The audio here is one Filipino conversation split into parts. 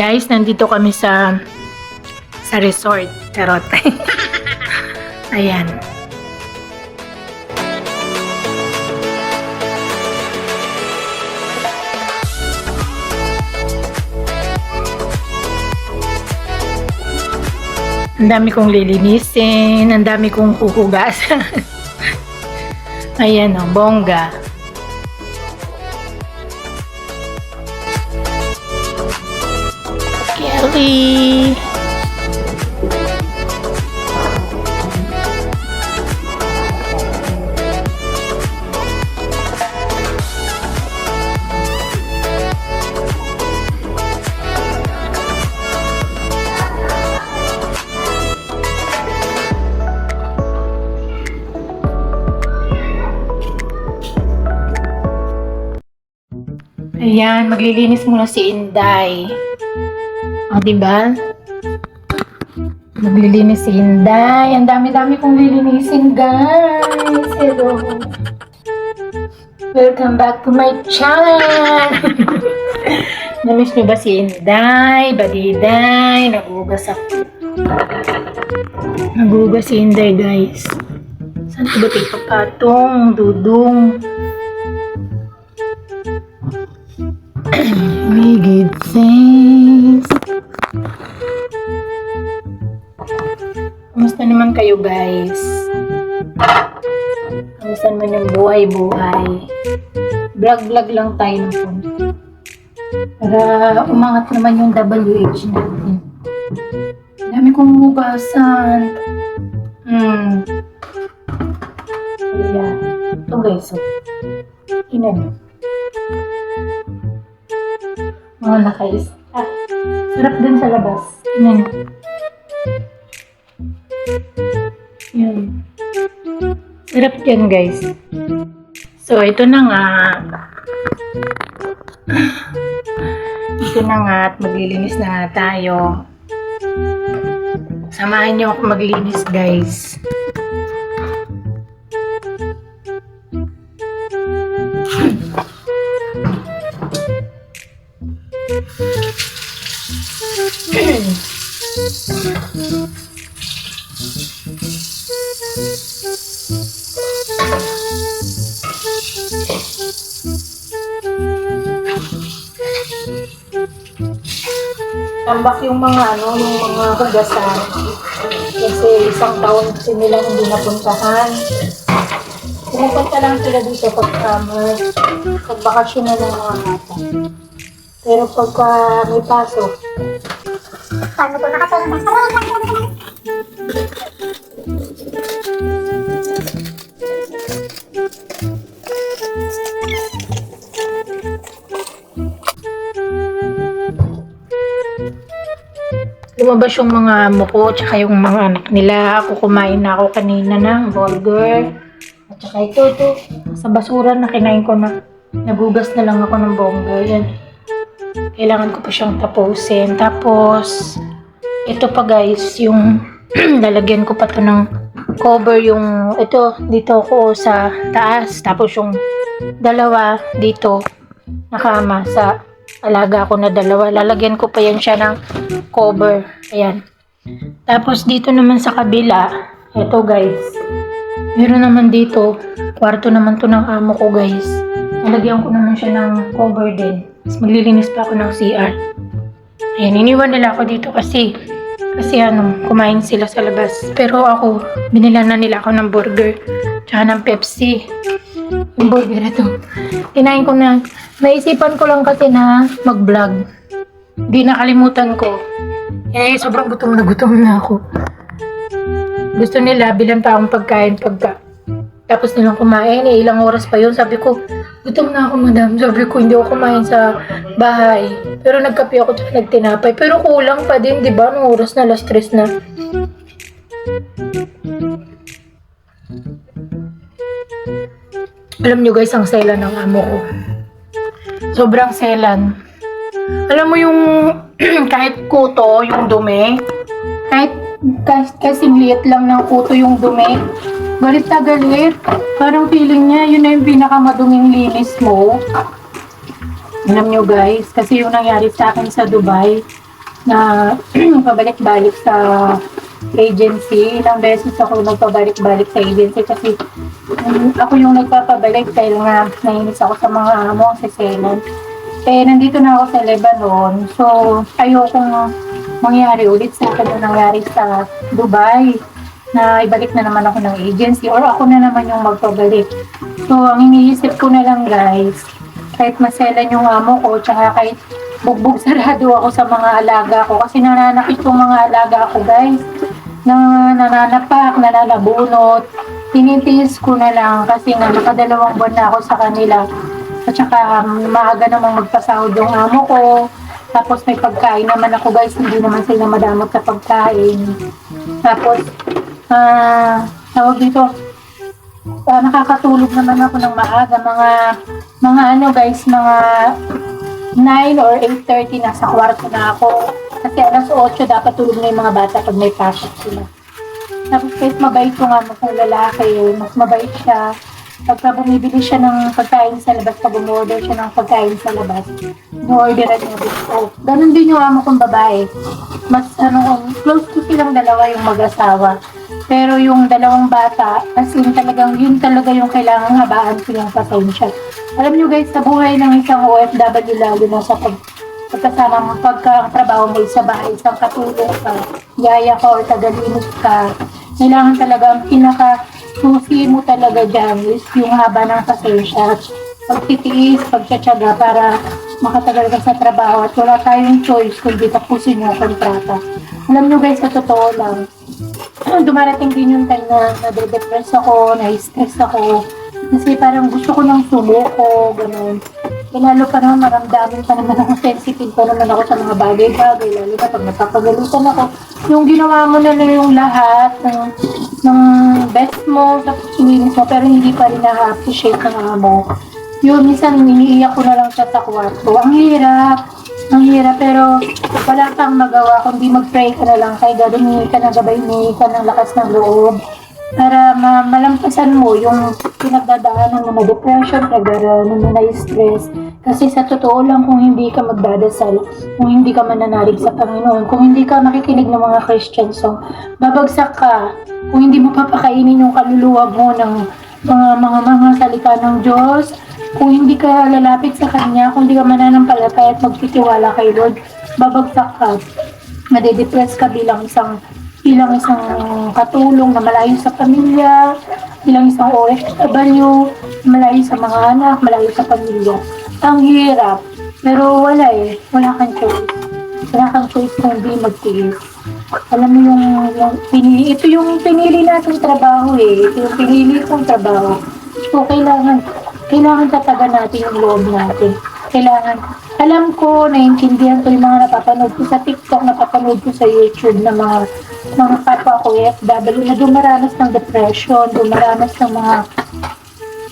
Guys, nandito kami sa sa resort. Charot. Ayan. Ang dami kong lilinisin, ang dami kong huhugasan. Ayan o, bongga. Kelly. Ayan, maglilinis muna si Inday. O, diba? Maglilinis si Inday. Ang dami-dami kong lilinisin, guys. Hello. Welcome back to my channel. Namiss niyo ba si Inday? Badiday? Nagugas ako. Nagugas si Inday, guys. Saan ko ba ito papatong? Dudong. We give thanks. Kayo guys? Kamusta naman yung buhay-buhay? Vlog-vlog lang tayo ng konti. Para umangat naman yung WH natin. Dami kong hugasan. Hmm. Ayan. Ito guys. Oh. Tingnan niyo. Mga nakais. Ah, sarap din sa labas. Tingnan niyo. Yan. Sarap yan, guys. So, ito na nga. Ito na nga at maglilinis na tayo. Samahan niyo ako maglinis, guys. Tambak yung mga ano, yung mga hugasan. Kasi isang taon kasi nilang hindi napuntahan. Pumupunta lang sila dito pag summer. Pag bakasyon na ng mga bata. Pero pagka may pasok, Paano po nakatulong sa sarili? Lumabas yung mga amo ko, tsaka yung mga anak nila. Ako kumain na ako kanina ng burger. At saka ito, ito. Sa basura na kinain ko na. Nagugas na lang ako ng bongga. Yan. Kailangan ko pa siyang tapusin. Tapos, ito pa guys, yung lalagyan ko pa to ng cover yung, ito, dito ko sa taas. Tapos yung dalawa dito, nakama sa alaga ko na dalawa. Lalagyan ko pa yan siya ng cover. Ayan. Tapos dito naman sa kabila, eto guys. Meron naman dito, kwarto naman to ng amo ko guys. Lalagyan ko naman siya ng cover din. Tapos maglilinis pa ako ng CR. Ayan, iniwan nila ako dito kasi kasi ano, kumain sila sa labas. Pero ako, binila na nila ako ng burger. Tsaka ng Pepsi. Yung burger na to. Kinain ko na. Naisipan ko lang kasi na mag-vlog. Di nakalimutan ko. Eh, sobrang gutom na gutom na ako. Gusto nila, bilang pa akong pagkain pagka. Tapos nilang kumain, eh, ilang oras pa yun. Sabi ko, gutom na ako, madam. Sabi ko, hindi ako kumain sa bahay. Pero nagkape ako tsaka nagtinapay. Pero kulang pa din, di ba? Nung oras na, last stress na. Alam nyo guys, ang sela ng amo ko. Sobrang selan. Alam mo yung kahit kuto, yung dumi, kahit kahit kasi liit lang ng kuto yung dumi, galit na galit. Parang feeling niya, yun na yung pinakamaduming linis mo. Alam nyo guys, kasi yung nangyari sa akin sa Dubai, na pabalik-balik sa agency. Ilang beses ako nagpabalik-balik sa agency kasi um, ako yung nagpapabalik dahil nga nainis ako sa mga amo sa Ceylon. Eh, nandito na ako sa Lebanon. So, ayokong mangyari ulit sa akin yung nangyari sa Dubai na ibalik na naman ako ng agency or ako na naman yung magpabalik. So, ang iniisip ko na lang guys, kahit maselan yung amo ko, tsaka kahit bugbog sarado ako sa mga alaga ko kasi nananakit yung mga alaga ko guys na nananapak, nananabunot. Tinitiis ko na lang kasi nga nakadalawang buwan na ako sa kanila. At saka um, maaga namang magpasahod yung amo ko. Tapos may pagkain naman ako guys. Hindi naman sila madamot sa pagkain. Tapos ah tawag dito. Ah, nakakatulog naman ako ng maaga. Mga mga ano guys mga 9 or 8.30 nasa kwarto na ako. Kasi alas 8 dapat tulog na yung mga bata pag may pasok sila. Tapos kahit mabait ko nga mas lalaki, mas mabait siya. Pagka bumibili siya ng pagkain sa labas, pag umorder siya ng pagkain sa labas, in-orderan niya dito. Ganon din yung amo kong babae. Mas ano, close to silang dalawa yung mag-asawa. Pero yung dalawang bata, as in talagang yun talaga yung kailangan habaan ko yung pasensya. Alam nyo guys, sa buhay ng isang OFW lalo na sa pag pagkasama mo, pagka ang trabaho mo sa bahay, isang katulong ka, yaya ka or tagalinis ka, kailangan talaga ang pinaka susi mo talaga dyan is yung haba ng pasensya at pagtitiis, pagtsatsaga para makatagal ka sa trabaho at wala tayong choice kundi tapusin yung kontrata. Alam nyo guys, sa totoo lang, dumarating din yung time na nade-depress ako, na-stress ako, kasi parang gusto ko nang sumuko, ganun. Lalo pa naman, maramdamin pa naman ako, sensitive pa naman ako sa mga bagay-bagay, lalo na pag napapagalitan ako. Yung ginawa mo na lang yung lahat ng, ng best mo, tapos ininis mo, pero hindi pa rin na-appreciate ng amo. Yun, minsan iniiyak ko na lang siya sa kwarto. Ang hirap, ang hirap, pero wala kang magawa, kundi mag-pray ka na lang kay God, humingi ka ng gabay, humingi ka ng lakas ng loob para ma malampasan mo yung pinagdadaanan mo na depression, nagdadaanan mo na stress. Kasi sa totoo lang, kung hindi ka magdadasal, kung hindi ka mananalig sa Panginoon, kung hindi ka makikinig ng mga Christian song, babagsak ka. Kung hindi mo papakainin yung kaluluwa mo ng mga mga mga salita ng Diyos, kung hindi ka lalapit sa Kanya, kung hindi ka mananampalataya at magtitiwala kay Lord, babagsak ka. Madedepress ka bilang isang bilang isang katulong na malayo sa pamilya, bilang isang OFW, malayo sa mga anak, malayo sa pamilya. Ang hirap, pero wala eh, wala kang choice. Wala kang choice kung hindi magtiis. Alam mo yung, yung pinili, ito yung pinili natin trabaho eh. Ito yung pinili kong trabaho. So, kailangan, kailangan tatagan natin yung loob natin. Kailangan, alam ko, naiintindihan ko yung mga napapanood ko sa TikTok, napapanood ko sa YouTube na mga mga kapwa ko FW na dumaranas ng depression, dumaranas ng mga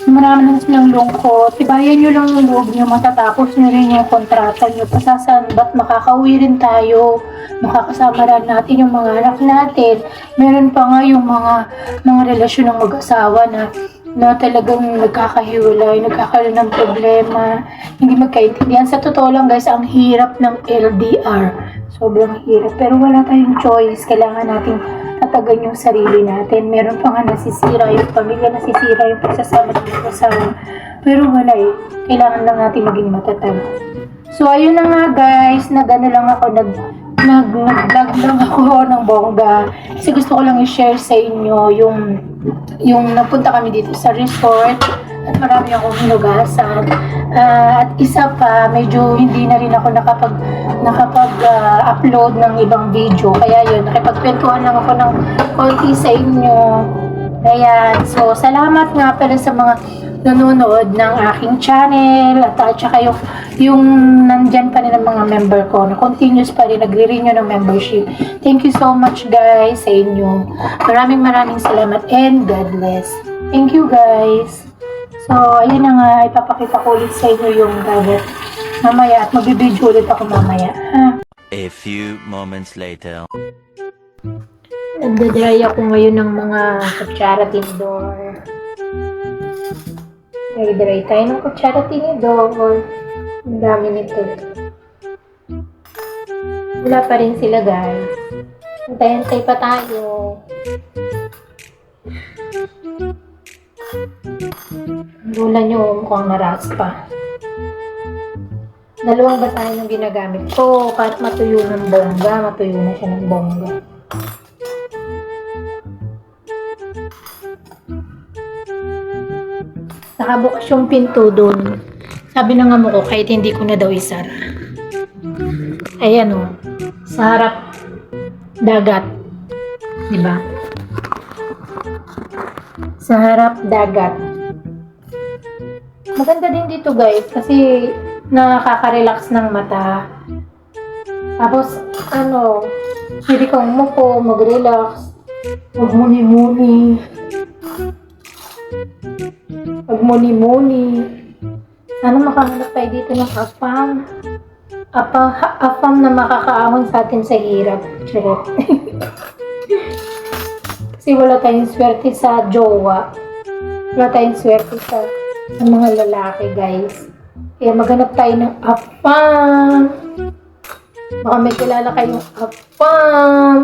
dumaranas ng lungkot. Tibayan nyo lang yung loob nyo, matatapos nyo rin yung kontrata nyo. Pasasan, ba't makakauwi rin tayo? Makakasama rin natin yung mga anak natin. Meron pa nga yung mga mga relasyon ng mag-asawa na na talagang nagkakahiwalay, nagkakaroon ng problema, hindi magkaintindihan. Sa totoo lang guys, ang hirap ng LDR. Sobrang hirap. Pero wala tayong choice. Kailangan natin tatagan yung sarili natin. Meron pa nga nasisira yung pamilya, nasisira yung pagsasama ng pagsasama. Pero wala eh. Kailangan lang natin maging matatag. So, ayun na nga guys. Nag-ano lang ako, nag nag nag-vlog lang ako ng bongga. Kasi gusto ko lang i-share sa inyo yung yung napunta kami dito sa resort at marami akong hinugasan. Ah, at isa pa, medyo hindi na rin ako nakapag nakapag-upload ng ibang video. Kaya yun, nakipagkwentuhan lang ako ng konti sa inyo. Ayan. So, salamat nga pala sa mga nanonood ng aking channel at at saka yung, yung nandyan pa rin ang mga member ko na continuous pa rin nagre-renew ng membership. Thank you so much guys sa inyo. Maraming maraming salamat and God bless. Thank you guys. So, ayun na nga, ipapakita ko ulit sa inyo yung gadget mamaya at magbibideo ulit ako mamaya. Ha? A few moments later. Nagdadry ako ngayon ng mga kutsara tinidor. Nagdadry tayo ng kutsara tinidor. Ang dami nito. Wala pa rin sila guys. Antay-antay pa tayo. Lula nyo mukhang naras pa. Dalawang basahin yung ginagamit ko para matuyo ng bongga. Matuyo na siya ng bongga. Nakabukas yung pinto doon. Sabi ng amo ko, kahit hindi ko na daw isara. Ayan o. Sa harap, dagat. Di ba? Sa harap, dagat. Maganda din dito guys kasi nakaka-relax ng mata. Tapos, ano, pwede kang umupo, mag-relax, magmuni-muni. Magmuni-muni. Sana makahanap tayo dito ng apam. Ha- apam na makakaahon sa atin sa hirap. Charot. Kasi wala tayong swerte sa jowa. Wala tayong swerte sa, sa mga lalaki, guys. Kaya maghanap tayo ng apam. Baka may kilala kayong apam.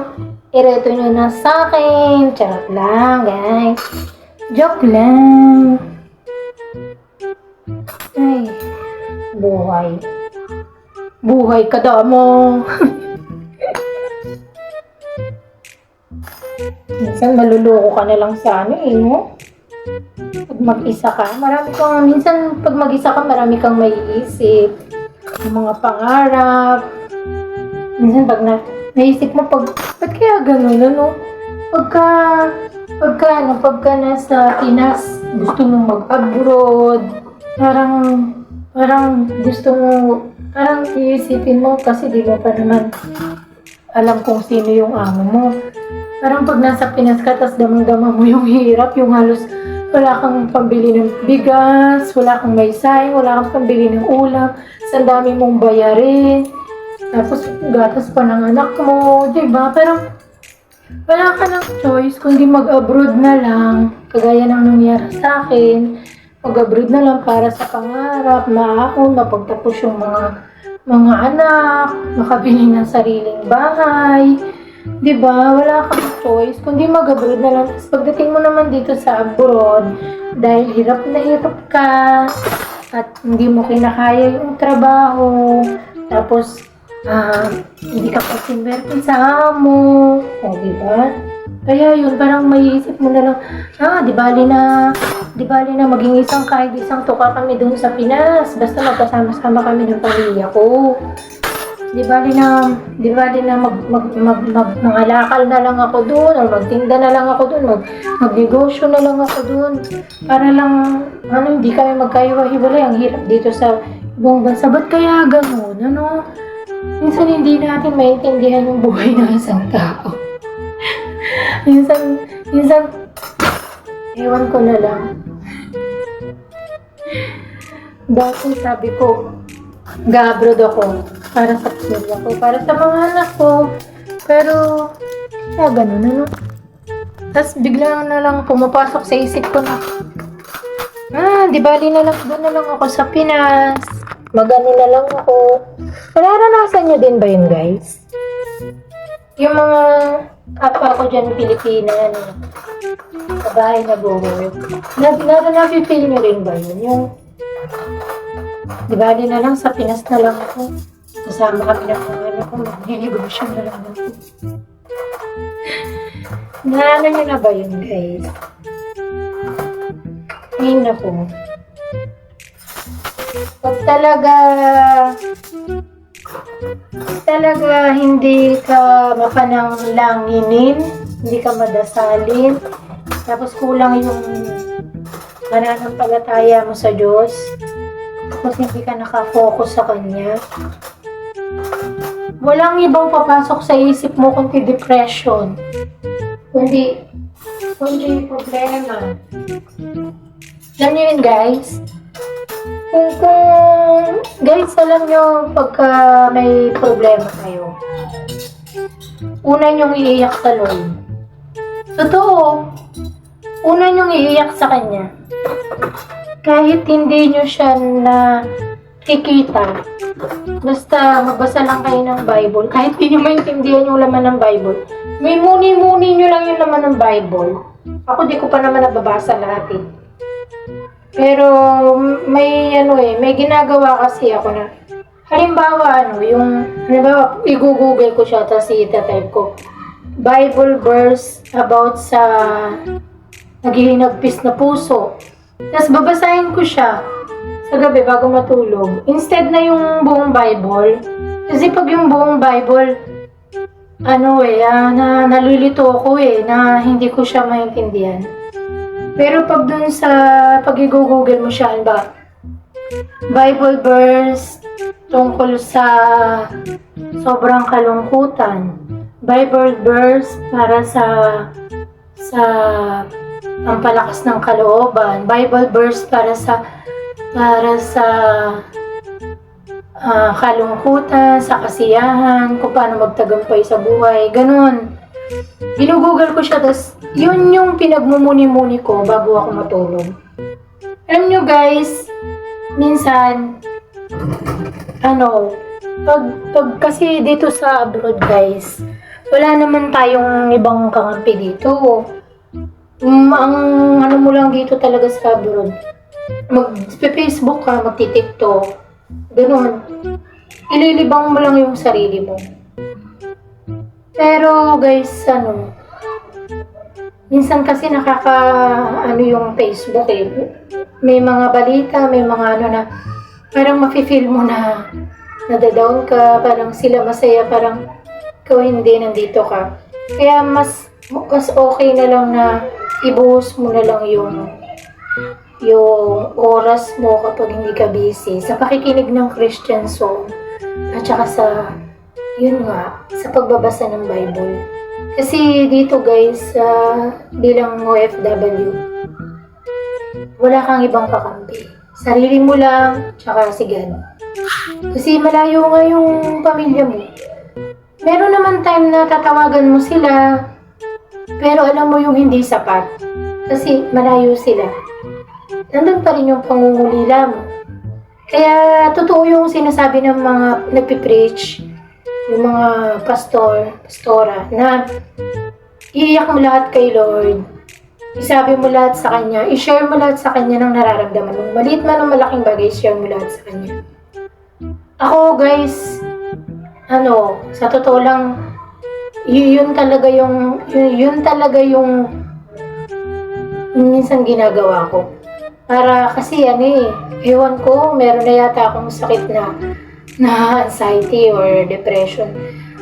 Ireto nyo na sa akin. Charot lang, guys. Joke lang. Buhay. Buhay ka mo. minsan maluloko ka na lang sa ano eh, no? Pag mag-isa ka, marami kang, minsan pag mag-isa ka, marami kang maiisip. Yung mga pangarap. Minsan pag na, naisip mo, pag, ba't kaya ganun, ano? Pagka, pagka, ano, pagka nasa Pinas, gusto mong mag-abroad, parang, parang gusto mo, parang iisipin mo kasi di mo pa naman alam kung sino yung amo mo. Parang pag nasa Pinas ka, tas damang-dama mo yung hirap, yung halos wala kang pambili ng bigas, wala kang may sayang, wala kang pambili ng ulam, sa dami mong bayarin, tapos gatas pa ng anak mo, di ba? Parang wala ka ng choice kundi mag-abroad na lang, kagaya ng nangyari sa akin, mag-abroad na lang para sa pangarap, maaon, mapagtapos yung mga mga anak, makabili ng sariling bahay, di ba? Wala kang choice kundi mag-abroad na lang. Tapos pagdating mo naman dito sa abroad, dahil hirap na hirap ka, at hindi mo kinakaya yung trabaho, tapos ah, hindi ka pa sinwerte sa amo, o di ba? Kaya yun, parang may isip mo na lang, ah, di bali na, di bali na maging isang kahit isang tuka kami doon sa Pinas, basta magkasama-sama kami ng pamilya ko. Di bali na, di bali na mag, mag, mag, mag, mangalakal na lang ako doon, or magtinda na lang ako doon, mag, magnegosyo na lang ako doon, para lang, ano, hindi kami magkaiwa-hiwalay, ang hirap dito sa ibang bansa. Ba't kaya ganun, ano? Minsan hindi natin maintindihan yung buhay ng isang tao. minsan, minsan, ewan ko na lang. Dati sabi ko, ga-abroad ako para sa pamilya ko, para sa mga anak ko. Pero, kaya ganun, ano? Tapos bigla na lang pumapasok sa isip ko na, ah, di bali na lang, doon na lang ako sa Pinas. Magano na lang ako. Nararanasan nyo din ba yun, guys? Yung mga kapwa ko dyan, Pilipina, ano, sa bahay na work na, na, na-feel nyo rin ba yun? Yung, di ba, na lang sa Pinas na lang ako. Kasama kami ng mga anak ko, magninegosyo na lang ako. Naalala nyo na ba yun, guys? Ay, naku. Pag talaga talaga hindi ka mapananglanginin, hindi ka madasalin, tapos kulang yung pananampalataya mo sa Diyos, tapos hindi ka nakafocus sa Kanya, walang ibang papasok sa isip mo kundi depression, kundi, kundi problema. Alam niyo yun, guys? Kung, kung, guys, alam nyo, pagka may problema kayo, una nyong iiyak sa Lord. Totoo. Una nyong iiyak sa Kanya. Kahit hindi nyo siya na kikita. Basta magbasa lang kayo ng Bible. Kahit di nyo maintindihan yung laman ng Bible. May muni-muni nyo lang yung laman ng Bible. Ako di ko pa naman nababasa lahat eh. Pero may ano eh, may ginagawa kasi ako na halimbawa ano, yung halimbawa i-google ko siya tapos i-type ko Bible verse about sa naghihinagpis na puso. Tapos babasahin ko siya sa gabi bago matulog. Instead na yung buong Bible. Kasi pag yung buong Bible, ano eh, ah, na, nalilito ako eh, na hindi ko siya maintindihan. Pero pag dun sa, pag i-google mo siya, ba, Bible verse tungkol sa sobrang kalungkutan. Bible verse para sa sa pampalakas ng kalooban. Bible verse para sa para sa ah, kalungkutan, sa kasiyahan, kung paano magtagumpay sa buhay, ganun. Ginugoogle ko siya, tapos yun yung pinagmumuni-muni ko bago ako matulog. Alam nyo guys, minsan, ano, pag, pag kasi dito sa abroad guys, wala naman tayong ibang kakampi dito. Um, ang ano mo lang dito talaga sa abroad, mag-Facebook ka, magti-TikTok, ganun. Ililibang mo lang yung sarili mo. Pero guys, ano, minsan kasi nakaka, ano yung Facebook eh, may mga balita, may mga ano na, parang mafe-feel mo na nadadown ka, parang sila masaya, parang ikaw hindi, nandito ka. Kaya mas, mas okay na lang na ibuhos mo na lang yung yung oras mo kapag hindi ka busy sa pakikinig ng Christian song at saka sa yun nga, sa pagbabasa ng Bible. Kasi dito guys, sa bilang OFW, wala kang ibang kakampi. Sarili mo lang, tsaka si God. Kasi malayo nga yung pamilya mo. Meron naman time na tatawagan mo sila, pero alam mo yung hindi sapat. Kasi malayo sila. Nandun pa rin yung pangungulila mo. Kaya totoo yung sinasabi ng mga nagpipreach, yung mga pastor, pastora, na iiyak mo lahat kay Lord. Isabi mo lahat sa Kanya. I-share mo lahat sa Kanya ng nararamdaman mo. Maliit man o malaking bagay, share mo lahat sa Kanya. Ako guys, ano, sa totoo lang, yun talaga yung, yun, yun talaga yung minsan ginagawa ko. Para kasi ano eh, ewan ko, meron na yata akong sakit na na anxiety or depression.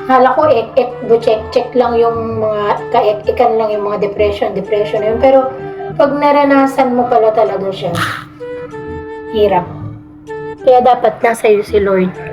Akala ko ek-ek, check-check lang yung mga, kaek-ekan lang yung mga depression, depression na yun. Pero pag naranasan mo pala talaga siya, hirap. Kaya dapat nasa iyo si Lord.